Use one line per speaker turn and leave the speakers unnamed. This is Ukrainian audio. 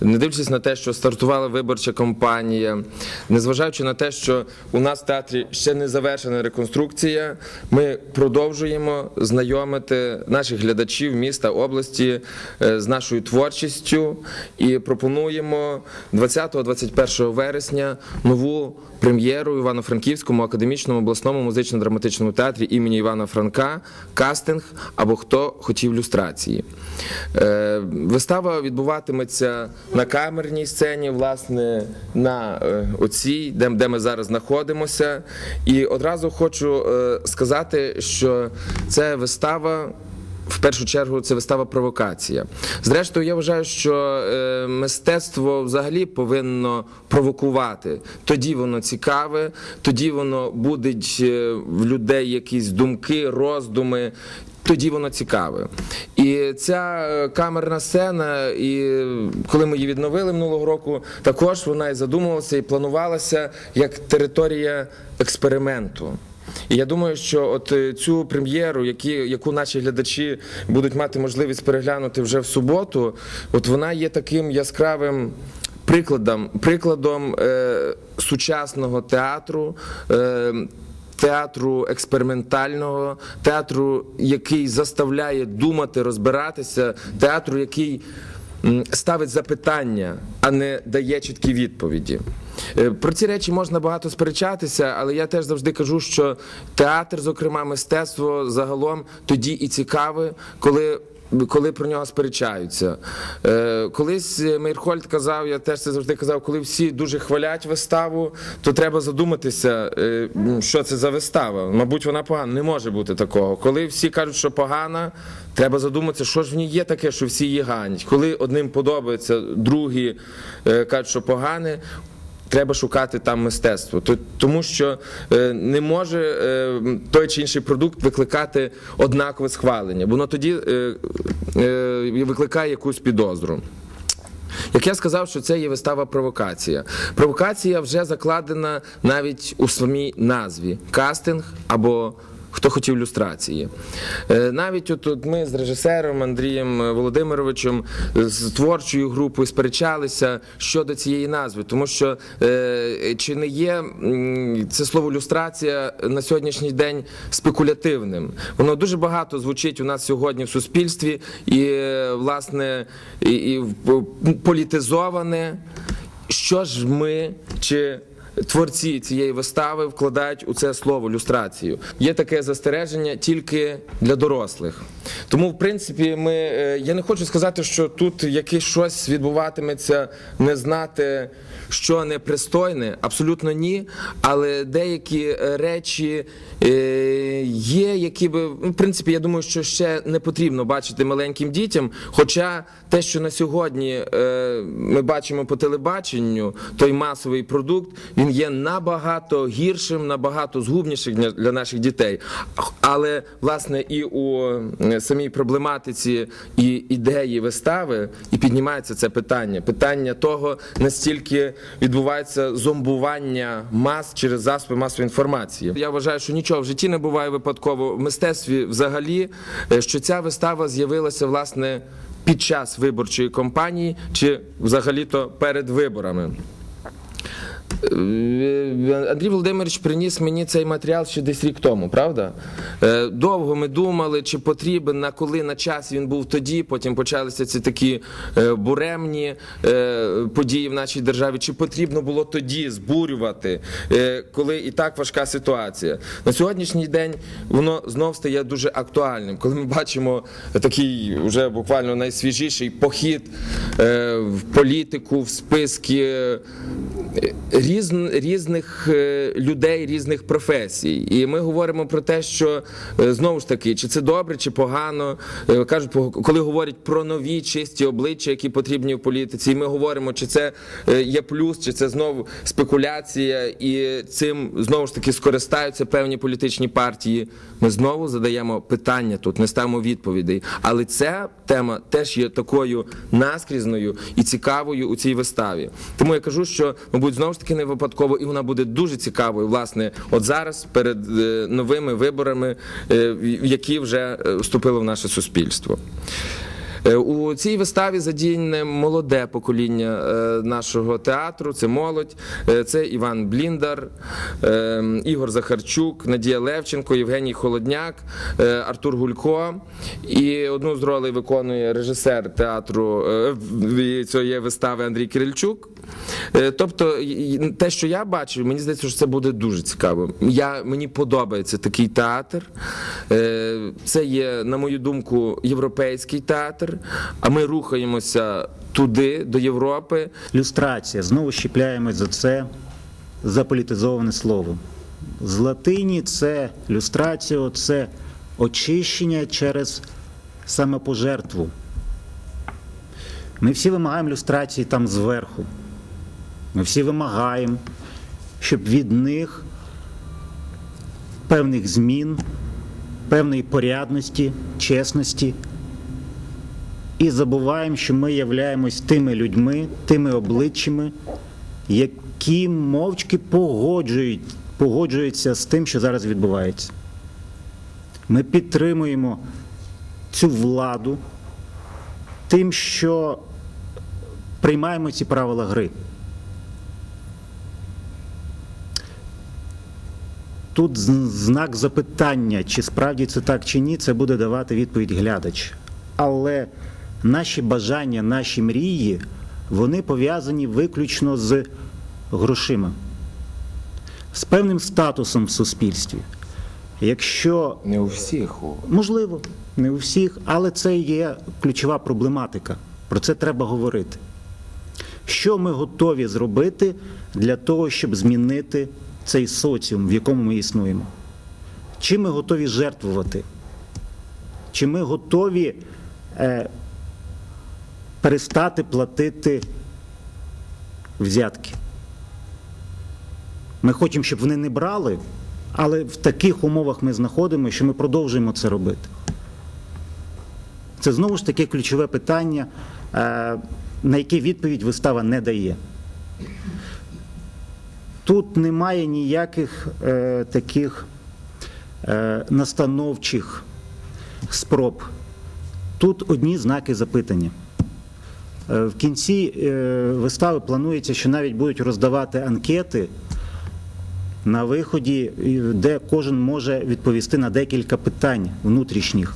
не дивлячись на те, що стартувала виборча кампанія, незважаючи на те, що у нас в театрі ще не завершена реконструкція, ми продовжуємо знайомити наших глядачів міста області е, з нашою творчістю і пропонуємо 20-21 вересня нову прем'єру Івано-Франківському академічному обласному музично-драматичному театрі імені Івана Франка кастинг або хто хотів люстрації. Е, Вистава відбуватиметься на камерній сцені, власне, на е, оцій, де, де ми зараз знаходимося. І одразу хочу е, сказати, що це вистава. В першу чергу це вистава провокація. Зрештою, я вважаю, що е, мистецтво взагалі повинно провокувати. Тоді воно цікаве, тоді воно будить в людей якісь думки, роздуми. Тоді воно цікаве. І ця е, камерна сцена, і е, коли ми її відновили минулого року, також вона і задумувалася, і планувалася як територія експерименту. І я думаю, що от е, цю прем'єру, яку наші глядачі будуть мати можливість переглянути вже в суботу, от вона є таким яскравим прикладом, прикладом е, сучасного театру. Е, Театру експериментального, театру, який заставляє думати, розбиратися, театру, який ставить запитання, а не дає чіткі відповіді. Е, Про ці речі можна багато сперечатися, але я теж завжди кажу, що театр, зокрема мистецтво, загалом тоді і цікаве, коли. Коли про нього сперечаються. Е, колись Мейрхольд казав, я теж це завжди казав, коли всі дуже хвалять виставу, то треба задуматися, е, що це за вистава. Мабуть, вона погана. Не може бути такого. Коли всі кажуть, що погана, треба задуматися, що ж в ній є таке, що всі її ганять. Коли одним подобається, другі е, кажуть, що погане. Треба шукати там мистецтво, тому що е, не може е, той чи інший продукт викликати однакове схвалення, воно тоді е, викликає якусь підозру. Як я сказав, що це є вистава провокація. Провокація вже закладена навіть у самій назві кастинг або хто хотів люстрації. Е, Навіть от, от ми з режисером Андрієм Володимировичем з творчою групою сперечалися щодо цієї назви, тому що е, чи не є це слово люстрація на сьогоднішній день спекулятивним? Воно дуже багато звучить у нас сьогодні в суспільстві і е, власне і, і політизоване. Що ж ми чи творці цієї вистави вкладають у це слово люстрацію? Є таке застереження тільки для дорослих. Тому, в принципі, ми е, я не хочу сказати, що тут якесь щось відбуватиметься, не знати, що непристойне, абсолютно ні. Але деякі е, речі е, є, які би ну, в принципі, я думаю, що ще не потрібно бачити маленьким дітям. Хоча те, що на сьогодні ми бачимо по телебаченню, той масовий продукт, він є набагато гіршим, набагато згубнішим для, наших дітей. Але власне і у самій проблематиці і ідеї вистави і піднімається це питання. Питання того, настільки відбувається зомбування мас через засоби масової інформації. Я вважаю, що нічого в житті не буває випадково в мистецтві взагалі, е, що ця вистава з'явилася власне під час виборчої кампанії чи взагалі-то перед виборами. Е, Андрій Володимирович приніс мені цей матеріал ще десь рік тому, правда? Е, Довго ми думали, чи потрібен, на коли на час він був тоді. Потім почалися ці такі е, буремні е, події в нашій державі. Чи потрібно було тоді збурювати, е, коли і так важка ситуація? На сьогоднішній день воно знов стає дуже актуальним, коли ми бачимо такий вже буквально найсвіжіший похід е, в політику, в списки. Різ, різних е, людей, різних професій. І ми говоримо про те, що е, знову ж таки, чи це добре, чи погано. Е, Кажуть, коли говорять про нові чисті обличчя, які потрібні в політиці, і ми говоримо, чи це є плюс, чи це знову спекуляція, і цим знову ж таки скористаються певні політичні партії. Ми знову задаємо питання тут, не ставимо відповідей. Але ця тема теж є такою наскрізною і цікавою у цій виставі. Тому я кажу, що мабуть знову ж таки не випадково, і вона буде дуже цікавою. Власне, от зараз перед е, новими виборами, е, які вже е, вступили в наше суспільство. Е, У цій виставі задіяне молоде покоління е, нашого театру. Це молодь, Е, це Іван Бліндар, Ігор Захарчук, Надія Левченко, Євгеній Холодняк, Артур Гулько. І одну з ролей виконує режисер театру цієї вистави Андрій Кирильчук. Тобто, те, що я бачив, мені здається, що це буде дуже цікаво. Я, мені подобається такий театр. Е, Це є, на мою думку, європейський театр, а ми рухаємося туди, до Європи.
Люстрація. Знову щіпляємось за це заполітизоване слово. З латині це люстрація, це очищення через самопожертву. Ми всі вимагаємо люстрації там зверху. Ми всі вимагаємо, щоб від них певних змін, певної порядності, чесності. І забуваємо, що ми являємось тими людьми, тими обличчями, які мовчки погоджують, погоджуються з тим, що зараз відбувається. Ми підтримуємо цю владу тим, що приймаємо ці правила гри. Тут знак запитання, чи справді це так чи ні, це буде давати відповідь глядач. Але наші бажання, наші мрії, вони пов'язані виключно з грошима, з певним статусом в суспільстві. Якщо
Не у всіх.
Можливо, не у всіх, але це є ключова проблематика. Про це треба говорити. Що ми готові зробити для того, щоб змінити цей соціум, в якому ми існуємо? Чи ми готові жертвувати? Чи ми готові е, перестати платити взятки? Ми хочемо, щоб вони не брали, але в таких умовах ми знаходимося, що ми продовжуємо це робити. Це знову ж таки ключове питання, е, на яке відповідь вистава не дає. Тут немає ніяких е, таких е, настановчих спроб. Тут одні знаки запитання. Е, В кінці е, вистави планується, що навіть будуть роздавати анкети на виході, де кожен може відповісти на декілька питань внутрішніх.